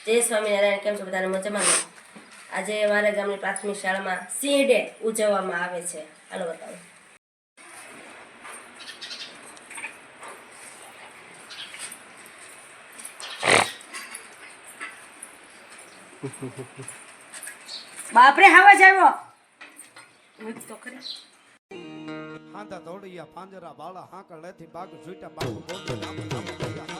જય સ્વામિનારાયણ કેમ છો બધાને મજામાં આજે મારા ગામની પ્રાથમિક શાળામાં સિંહ ડે ઉજવવામાં આવે છે હાલો બતાવો બાપરે હવા જ આવ્યો તો ખરી હાંધા દોડિયા પાંજરા બાળા હાંકળ લેથી બાગ છૂટા બાગ બોલ નામ નામ